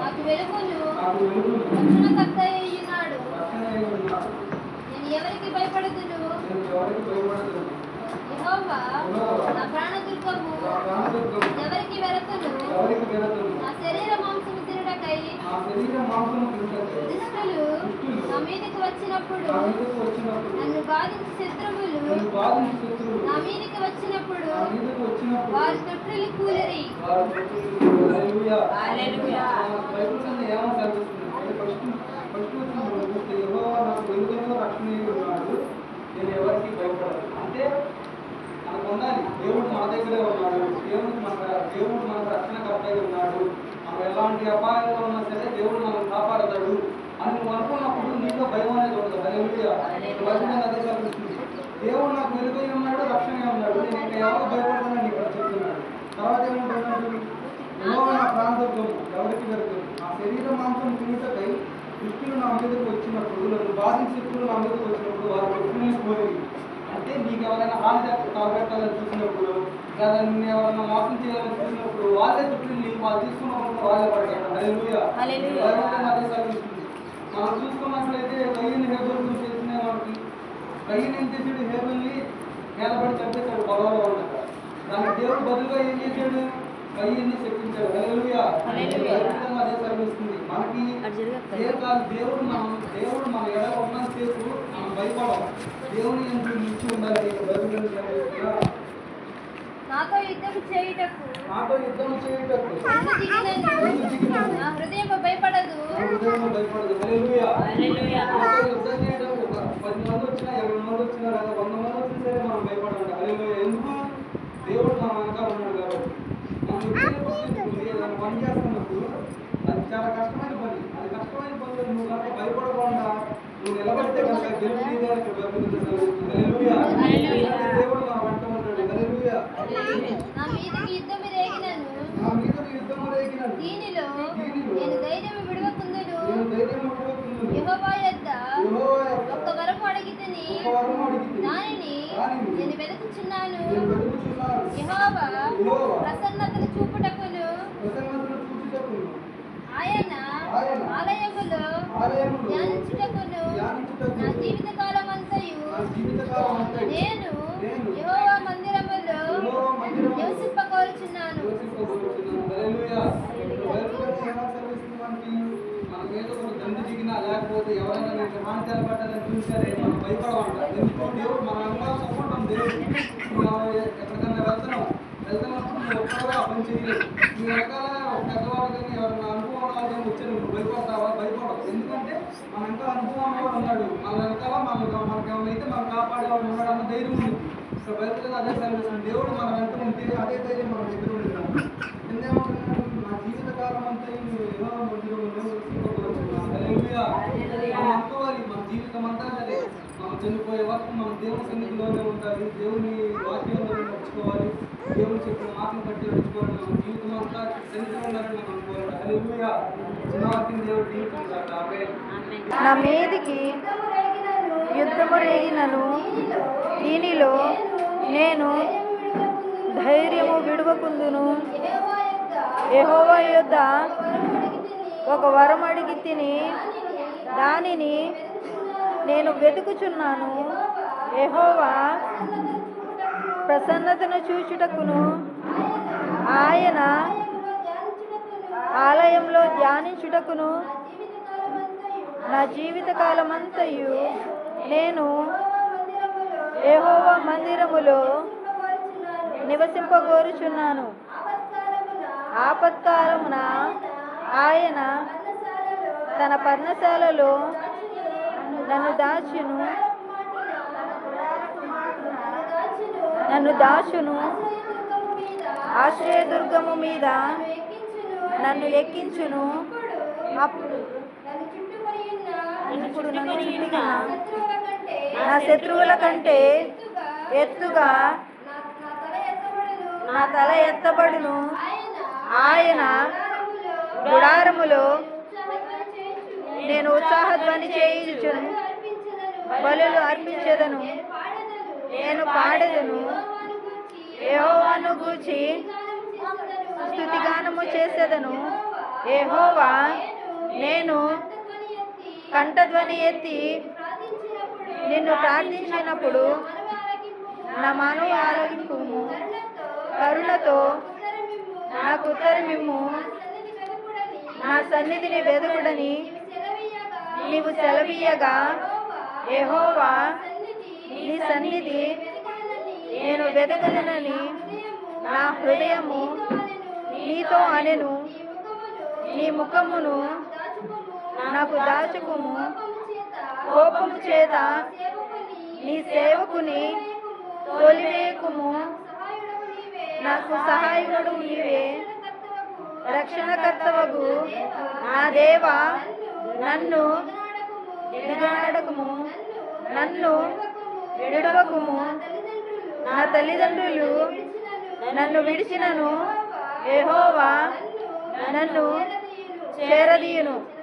నాకు వెలుగును నాకు వెలుగును రక్షణకర్త అయ్యున్నాడు రక్షణ అయి ఉన్నాడు. నేను ఎవరికి భయపడదును. యెహోవా నా నా ప్రాణదుర్గము. ఎవరికి వెరతును ఎవరికి వినతును. నా శరీర మాంసము తినుటకై నా శరీర మాంసము తింటకు. దుష్టులు నా మీదకి వచ్చినప్పుడు నన్ను బాధించి శత్రువులు నన్ను బాధించు శత్రువులు నా మీదకి వచ్చినప్పుడు వారి తొట్టులు కూలిరి. నేను ఎవరికి భయపడను. అంటే మనకు ఉండాలి. దేవుడు మన దగ్గరే ఉన్నాడు. దేవుడు మన దేవుడు మనకు రక్షణకర్త అయి ఉన్నాడు. ఎలాంటి అపాయంలో ఉన్నా సరే దేవుడు మనం కాపాడతాడు అని నువ్వు అనుకున్నప్పుడు నీలో భయం అనేది ఉండదు. భయం బైబిల్ కింద అదే చదివిస్తుంది దేవుడు నాకు వెలుగై ఉన్నాడు రక్షణగా ఉన్నాడు. నేను ఇంకా ఎవరికి భయపడతానని నీకు చెప్తున్నాడు. తర్వాత ఏమంటున్నాడు యెహోవా నా ప్రాంతంలో ఎవరికి వెళ్తుంది నా శరీర మాంసం తినుటకై దుష్టులు నా మీదకు వచ్చినప్పుడు నన్ను బాధించి శత్రువులు నా మీదకు వచ్చినప్పుడు వారు పెట్టుకునే అంటే నీకు ఎవరైనా హాని తగ్గ- తలపెట్టాలని చూసినప్పుడు లేదా నిన్ను ఎవరైనా మోసం చేయాలని చూసినప్పుడు వాళ్ళే చుట్టూ నీకు వాళ్ళు తీసుకున్న మనం చూసుకున్నట్లయితే కయ్యని హేబుల్ చేసిన మనకి. కయ్యని ఏం చేసాడు హేబుల్ని నేలబడి చంపేశాడు పొలంలో ఉండగా. దానికి దేవుడు బదులుగా ఏం చేశాడు? కయ్యని చెప్పించాడు. కింద అదే చదివిస్తుంది మనకి ఏ కాదు దేవుడు మనం దేవుడు మన ఎడ ఉన్నంత సేపు మనం భయపడం దేవుని ఎందుకు నిలిచి ఉండాలి. చదివిస్తుందా? నాతో యుద్ధం చేయుటకు నాతో యుద్ధం చేయటకు నా హృదయం భయపడదు భయపడదు హల్లెలూయా. హల్లెలూయా. మనతో యుద్ధం చేయడం ఒక పది మంది వచ్చినా ఇరవై మంది వచ్చినా లేదా వంద మంది వచ్చినా సరే మనం భయపడాలి హల్లెలూయా. ఎందుకు దేవుడు మన వెనకాల ఉన్నాడు కాబట్టి మనం ఏదైనా పని చేస్తున్నప్పుడు అది చాలా కష్టమైన పని అది కష్టమైన పనిలో నువ్వు కనుక భయపడకుండా నువ్వు నిలబడితే కనుక గెలుపు. హల్లెలూయా. హల్లెలూయా. దేవుడు మన వెంట ఉంటాడు హల్లెలూయా. నా మీదకి యుద్ధం రేగినను నా మీద యుద్ధం రేగినది దీనిలో నేను ధైర్యం విడవకుందును. యెహోవా యొద్ద ఒక్క వరం అడిగితిని. దానిని నేను వెతుకుచున్నాను. నేను వెతుకుచున్నాను. యెహోవా ప్రసన్నతను చూపుటకును. ఆయన ఆలయములో ధ్యానించుటకును. నా జీవితకాలం అంతయు నా జీవితకాలం అంతయు నేను నేను యెహోవా మందిరములో యెహోవా మందిరములో నివసింపకోరుచున్నాను నివసింపబోతున్నాను. హల్లెలూయా. బైబిల్లో ఏమని చదివిస్తుంది మనకి? మనకి ఏదో ఒక దండు దిగినా లేకపోతే ఎవరైనా నీకు హాని తెలపడాలని చూస్తే మనం భయపడమంటారు. ఎందుకు దేవుడు మన వెనకాల సపోర్ట్ ఉంది దేవుడు. మనం ఎక్కడికైనా వెళ్తున్నాం వెళ్తున్నప్పుడు నువ్వు ఒక్కడో పని చేయలేదు నీ రకాల పెద్దవాళ్ళు కానీ ఎవరైనా అనుభవం వాళ్ళు కానీ వచ్చారు నువ్వు భయపడతావా? భయపడవు. ఎందుకంటే మన ఎంత అనుభవం ఉన్నవాడు ఉన్నాడు. మన వెనకాల మన మనకి ఏమైతే మనం కాపాడేవాడు ఉన్నాడు అన్న ధైర్యం ఉంది. సో బైబిల్ అదే సర్వీస్ దేవుడు మన వెంట ఉంటే అదే ధైర్యం మన దగ్గర ఉంటుంది ఎందుకంటే నా జీవితకాలం అంతా నువ్వు ఎలా మందిరంలో హల్లెలూయా మనం అనుకోవాలి మన జీవితం అంతా సరే మనం చనిపోయే వరకు మనం దేవుని సన్నిధిలోనే ఉండాలి. దేవుని వాక్యంలో నడుచుకోవాలి. దేవుని చెప్పిన మాటను బట్టి నడుచుకోవాలి. మన జీవితం అంతా సన్నిధిలో ఉండాలని మనం అనుకోవాలి హల్లెలూయా. చిన్న దేవుడు జీవితం నా మీదికి యుద్ధము రేగినను. దీనిలో నేను ధైర్యము విడువకుందును. యహోవ యొద్ద ఒక వరం అడిగి తిని దానిని నేను వెతుకుచున్నాను. ఎహోవా ప్రసన్నతను చూచుటకును ఆయన ఆలయంలో ధ్యానించుటకును నా జీవితకాలమంతయు నేను యెహోవా మందిరములో నివసింపగోరుచున్నాను. ఆపత్కాలమున ఆయన తన పర్ణశాలలో నన్ను దాచును. నన్ను దాచును. ఆశ్రయదుర్గము మీద నన్ను ఎక్కించును. అప్పుడు ఇప్పుడు నన్ను నా శత్రువుల కంటే ఎత్తుగా నా తల ఎత్తబడును. ఆయన గుడారములో నేను ఉత్సాహధ్వని చేయించును. బలులు అర్పించదను. నేను పాడెదను. ఏహోవాను గూచి స్థుతిగానము చేసేదను. ఏహోవా నేను కంఠధ్వని ఎత్తి నిన్ను ప్రార్థించినప్పుడు నా మనవి ఆరోగింపుము. కరుణతో నాకు ఉత్తరమిమ్ము. నా సన్నిధిని వెదకుడని నీవు సెలవీయగా. ఎహోవా నీ సన్నిధి నేను వెదకదనని నా హృదయము నీతో అనెను. నీ ముఖమును నాకు దాచుకుము. కోపము చేత నీ సేవకుని తోలివేకుము. నాకు సహాయకుడు నీవే. రక్షణకర్తవగు. నా దేవా నన్ను ఎదుగాడకుము నన్ను విడవకుము నా తల్లిదండ్రులు నన్ను విడిచినను. ఏహోవా నన్ను చేరదీయును.